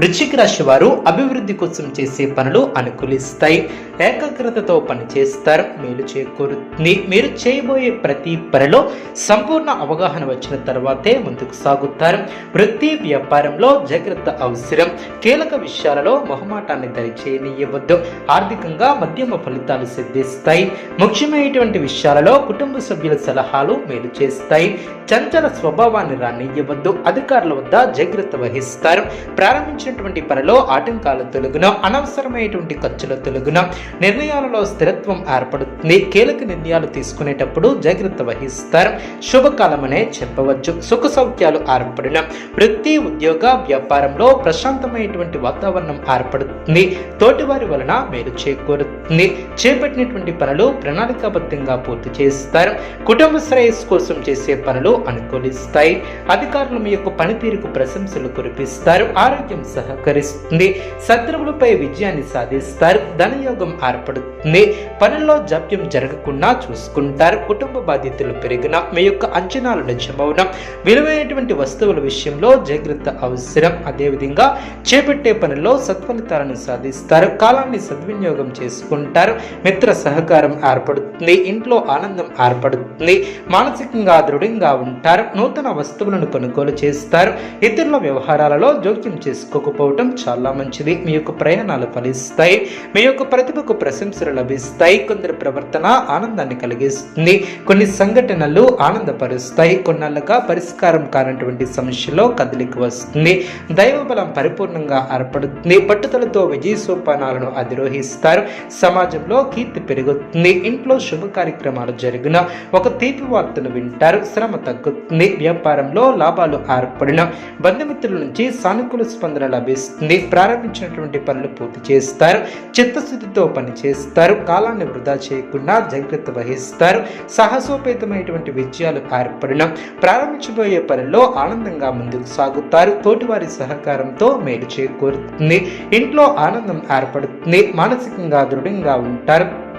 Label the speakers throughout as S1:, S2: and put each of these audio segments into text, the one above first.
S1: వృశ్చిక రాశి వారు అభివృద్ధి కోసం చేసే పనులు అనుకూలిస్తాయి. ఏకాగ్రతతో పనిచేస్తారు మేలు చేకూరుతుంది మీరు చేయబోయే ప్రతి పనిలో సంపూర్ణ అవగాహన వచ్చిన తర్వాతే ముందుకు సాగుతారు. వృత్తి వ్యాపారంలో జాగ్రత్త అవసరం. కీలక విషయాలలో మొహమాటాన్ని దరిచేయనీయవద్దు. ఆర్థికంగా మధ్యమ ఫలితాలు సిద్ధిస్తాయి. ముఖ్యమైనటువంటి విషయాలలో కుటుంబ సభ్యుల సలహాలు మేలు చేస్తాయి. చంచల స్వభావాన్ని రానివ్వద్దు అధికారుల వద్ద జాగ్రత్త వహిస్తారు. వచ్చినటువంటి పనిలో ఆటంకాలు తొలగున అనవసరమైనటువంటి ఖర్చుల తొలగున నిర్ణయాలలో స్థిరత్వం ఏర్పడుతుంది. కీలక నిర్ణయాలు తీసుకునేటప్పుడు జాగ్రత్త వహిస్తారు. శుభకాలమనే చెప్పవచ్చు. సుఖ సౌఖ్యాలు ఏర్పడిన వృత్తి ఉద్యోగ వ్యాపారంలో ప్రశాంతమైనటువంటి వాతావరణం ఏర్పడుతుంది. తోటివారి వలన మేలు చేకూరుతుంది. చేపట్టినటువంటి పనులు ప్రణాళికాబద్ధంగా పూర్తి చేస్తారు. కుటుంబ శ్రేయస్సు కోసం చేసే పనులు అనుకూలిస్తాయి. అధికారులు మీ యొక్క పనితీరుకు ప్రశంసలు కురిపిస్తారు. ఆరోగ్యం సహకరిస్తుంది. శత్రువులపై విజయాన్ని సాధిస్తారు. ధనయోగం ఏర్పడుతుంది. పనుల్లో జాప్యం జరగకుండా చూసుకుంటారు. కుటుంబ బాధ్యతలు పెరిగిన మీ యొక్క అంచనాలు నిజమవున. విలువైనటువంటి వస్తువుల విషయంలో జాగ్రత్త అవసరం. అదేవిధంగా చేపట్టే పనుల్లో సత్ఫలితాలను సాధిస్తారు. కాలాన్ని సద్వినియోగం చేసుకుంటారు. మిత్ర సహకారం ఏర్పడుతుంది. ఇంట్లో ఆనందం ఏర్పడుతుంది. మానసికంగా దృఢంగా ఉంటారు. నూతన వస్తువులను కొనుగోలు చేస్తారు. ఇతరుల వ్యవహారాలలో జోక్యం చేసుకో చేసుకోకపోవటం చాలా మంచిది. మీ యొక్క ప్రయాణాలు ఫలిస్తాయి. మీ యొక్క ప్రతిభకు ప్రశంసలు లభిస్తాయి. కొందరి ప్రవర్తన ఆనందాన్ని కలిగిస్తుంది. కొన్ని సంఘటనలు ఆనందపరుస్తాయి. కొన్నాళ్ళుగా పరిష్కారం కానటువంటి సమస్యలో కదలిక వస్తుంది. దైవ బలం పరిపూర్ణంగా ఏర్పడుతుంది. పట్టుదలతో విజయ సోపానాలను అధిరోహిస్తారు. సమాజంలో కీర్తి పెరుగుతుంది. ఇంట్లో శుభ కార్యక్రమాలు జరిగిన ఒక తీపి వార్తను వింటారు. శ్రమ తగ్గుతుంది. వ్యాపారంలో లాభాలు ఏర్పడిన బంధుమిత్రుల నుంచి సానుకూల స్పందన లభిస్తుంది. ప్రారంభించినటువంటి పనులు పూర్తి చేస్తారు. చిత్తశుద్ధితో పని చేస్తారు. కాలాన్ని వృధా చేయకుండా జాగ్రత్త వహిస్తారు. సాహసోపేతమైనటువంటి విజయాలు ఏర్పడిన ప్రారంభించబోయే పనుల్లో ఆనందంగా ముందుకు సాగుతారు. తోటివారి సహకారంతో మేలు చేకూరుతుంది. ఇంట్లో ఆనందం ఏర్పడుతుంది. మానసికంగా దృఢంగా ఉంటారు.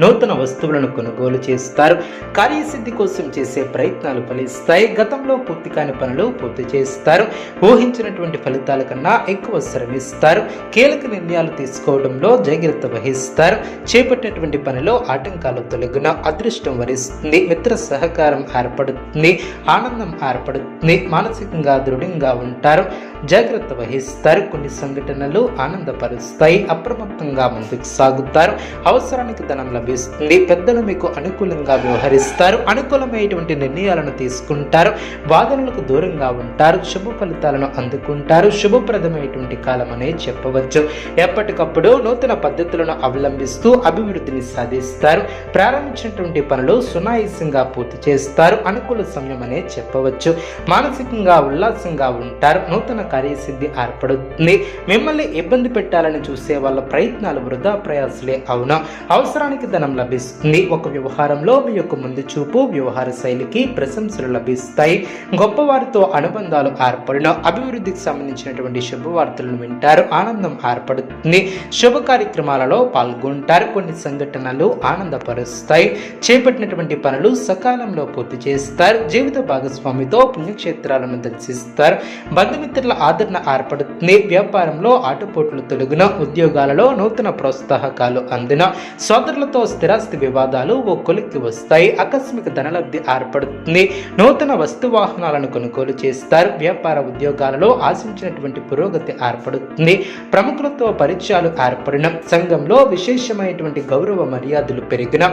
S1: నూతన వస్తువులను కొనుగోలు చేస్తారు. కార్యసిద్ధి కోసం చేసే ప్రయత్నాలు ఫలిస్తాయి. గతంలో పూర్తి కాని పనులు పూర్తి చేస్తారు. ఊహించినటువంటి ఫలితాల కన్నా ఎక్కువ శ్రమిస్తారు కీలక నిర్ణయాలు తీసుకోవడంలో జాగ్రత్త వహిస్తారు. చేపట్టినటువంటి పనిలో ఆటంకాలు తొలగిన అదృష్టం వరిస్తుంది. మిత్ర సహకారం ఏర్పడుతుంది. ఆనందం ఏర్పడుతుంది. మానసికంగా దృఢంగా ఉంటారు. జాగ్రత్త వహిస్తారు. కొన్ని సంఘటనలు ఆనందపరుస్తాయి. అప్రమత్తంగా ముందుకు సాగుతారు. అవసరానికి ధనం లభిస్తుంది. పెద్దలు మీకు అనుకూలంగా వ్యవహరిస్తారు. అనుకూలమైనటువంటి నిర్ణయాలను తీసుకుంటారు. వాదనలకు దూరంగా ఉంటారు. శుభ ఫలితాలను అందుకుంటారు. శుభప్రదమైనటువంటి కాలం అనే చెప్పవచ్చు. ఎప్పటికప్పుడు నూతన పద్ధతులను అవలంబిస్తూ అభివృద్ధిని సాధిస్తారు. ప్రారంభించినటువంటి పనులు సునాయాసంగా పూర్తి చేస్తారు. అనుకూల సమయం అనే చెప్పవచ్చు. మానసికంగా ఉల్లాసంగా ఉంటారు. నూతన కార్యసిద్ధి ఏర్పడుతుంది. మిమ్మల్ని ఇబ్బంది పెట్టాలని చూసే వాళ్ళ ప్రయత్నాలు వృధా ప్రయాసలే అవునా? అవసరానికి ధనం లభిస్తుంది. ఒక వ్యవహారంలో మీ యొక్క ముందు చూపు వ్యవహార శైలికి ప్రశంసలు లభిస్తాయి. గొప్పవారితో అనుబంధాలు ఏర్పడిన అభివృద్ధికి సంబంధించినటువంటి శుభవార్తలను వింటారు. ఆనందం ఏర్పడుతుంది. శుభ కార్యక్రమాలలో పాల్గొంటారు. కొన్ని సంఘటనలు ఆనందపరుస్తాయి. చేపట్టినటువంటి పనులు సకాలంలో పూర్తి చేస్తారు. జీవిత భాగస్వామితో పుణ్యక్షేత్రాలను దర్శిస్తారు. బంధుమిత్రుల ఆదరణ ఏర్పడుతుంది. వ్యాపారంలో ఆటుపోట్లు తొలగిన ఉద్యోగాలలో నూతన ప్రోత్సాహకాలు అందిన సోదరులతో దీంతో స్థిరాస్తి వివాదాలు ఓ కొలిక్కి వస్తాయి. ఆకస్మిక ధనలబ్ధి ఏర్పడుతుంది. నూతన వస్తు వాహనాలను కొనుగోలు చేస్తారు. వ్యాపార ఉద్యోగాలలో ఆశించినటువంటి పురోగతి ఏర్పడుతుంది. ప్రముఖులతో పరిచయాలు ఏర్పడిన సంఘంలో విశేషమైనటువంటి గౌరవ మర్యాదలు పెరిగిన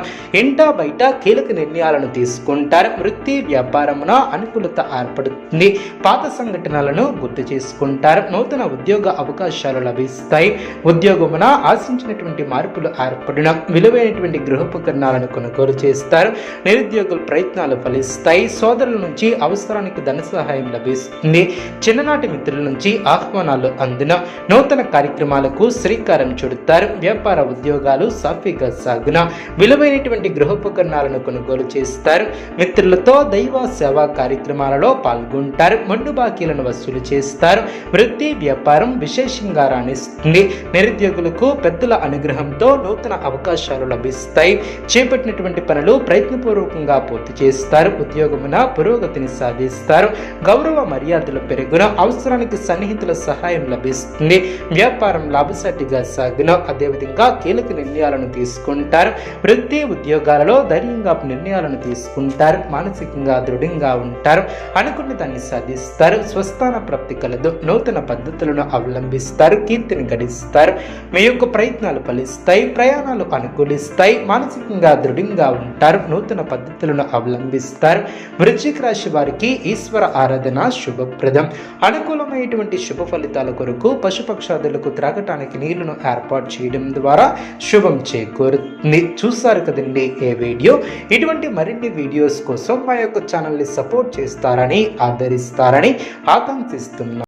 S1: ఇంటా బయట కీలక నిర్ణయాలను తీసుకుంటారు. వృత్తి వ్యాపారమున అనుకూలత ఏర్పడుతుంది. పాత సంఘటనలను గుర్తు చేసుకుంటారు. నూతన ఉద్యోగ అవకాశాలు లభిస్తాయి. ఉద్యోగమున ఆశించినటువంటి మార్పులు ఏర్పడిన విలువైనటువంటి గృహోపకరణాలను కొనుగోలు చేస్తారు. నిరుద్యోగుల ప్రయత్నాలు ఫలిస్తాయి. సోదరుల నుంచి అవసరానికి ధన సహాయం లభిస్తుంది. చిన్ననాటి మిత్రుల నుంచి ఆహ్వానాలు అందిన నూతన కార్యక్రమాలకు శ్రీకారం చుడతారు. వ్యాపార ఉద్యోగాలు సాఫీగా సాగున విలువైనటువంటి గృహోపకరణాలను కొనుగోలు చేస్తారు. మిత్రులతో దైవ సేవా కార్యక్రమాలలో పాల్గొంటారు. మండు బాకీలను వసూలు చేస్తారు. వృత్తి వ్యాపారం విశేషంగా రాణిస్తుంది. నిరుద్యోగులకు పెద్దల అనుగ్రహంతో నూతన అవకాశాలు లభిస్తాయి. చేపట్టినటువంటి పనులు ప్రయత్నపూర్వకంగా పూర్తి చేస్తారు. ఉద్యోగమున పురోగతిని సాధిస్తారు. గౌరవ మర్యాదలు పెరుగున అవసరానికి సన్నిహితుల సహాయం లభిస్తుంది. వ్యాపారం లాభసాటిగా సాగున. అదేవిధంగా కీలక నిర్ణయాలను తీసుకుంటారు. వృత్తి ఉద్యోగాలలో ధైర్యంగా నిర్ణయాలను తీసుకుంటారు. మానసికంగా దృఢంగా ఉంటారు. అనుకున్న దాన్ని సాధిస్తారు. స్వస్థాన ప్రాప్తి కలదు. నూతన పద్ధతులను అవలంబిస్తారు. కీర్తిని గడిస్తారు. మీ యొక్క ప్రయత్నాలు ఫలిస్తాయి. ప్రయాణాలు అనుకూలిస్తాయి. మానసికంగా దృఢంగా ఉంటారు నూతన పద్ధతులను అవలంబిస్తారు. వృశ్చిక రాశి వారికి ఈశ్వర ఆరాధన శుభప్రదం. అనుకూలమైనటువంటి శుభ ఫలితాల కొరకు పశుపక్షాదులకు త్రాగటానికి నీళ్ళను ఏర్పాటు చేయడం ద్వారా శుభం చేకూరుతుంది. చూసారు కదండి ఏ వీడియో? ఇటువంటి మరిన్ని వీడియోస్ కోసం మా యొక్క ఛానల్ని సపోర్ట్ చేస్తారని ఆదరిస్తారని ఆకాంక్షిస్తున్నాను